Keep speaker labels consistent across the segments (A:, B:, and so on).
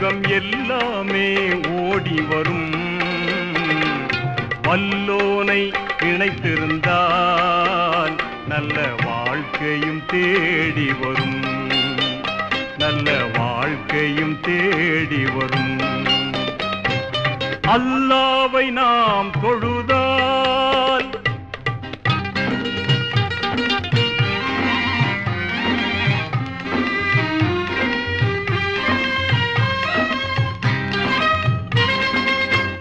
A: சுகம் எல்லாமே ஓடி வரும். வல்லோனை இணைத்திருந்தால் நல்ல வாழ்க்கையும் தேடி வரும். நல்ல வாழ்க்கையும் தேடி வரும். அல்லாவை நாம் தொழுதா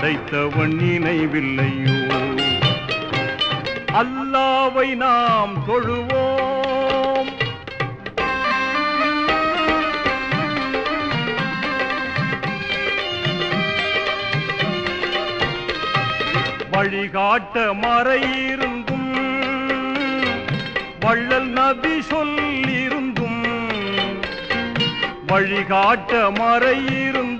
A: படைத்தவன் நினைவில்லையோ? அல்லாவை நாம் தொழுவோம். வழிகாட்ட மறையிருந்தும் வள்ளல் நபி சொல்லிருந்தும் வழிகாட்ட மறையிருந்தும்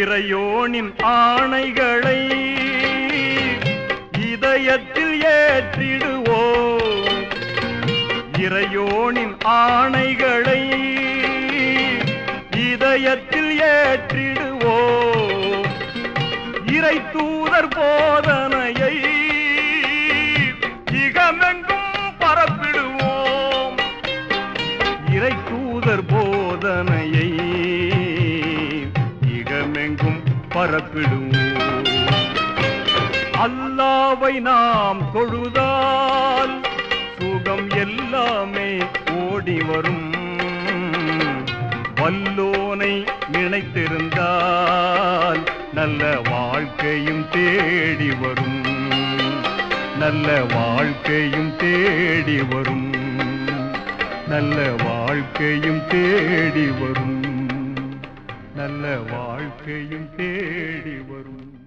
A: இறையோனின் ஆணைகளை இதயத்தில் ஏற்றிடுவோம். இறையோனின் ஆணைகளை இதயத்தில் ஏற்றிடுவோம். இறை தூதர் போதனையை இகமெங்கும் பரப்பிடுவோம். இறை தூதர் போதனையை பரப்பிடுவோம் அல்லாவை நாம் தொழுதால் சுகம் எல்லாமே ஓடி வரும். வல்லோனை நினைத்திருந்தால் நல்ல வாழ்க்கையும் தேடி வரும். நல்ல வாழ்க்கையும் தேடி வரும். நல்ல வாழ்க்கையும் தேடி வரும். நல்ல வாழ்க்கையும் தேடி வரும்.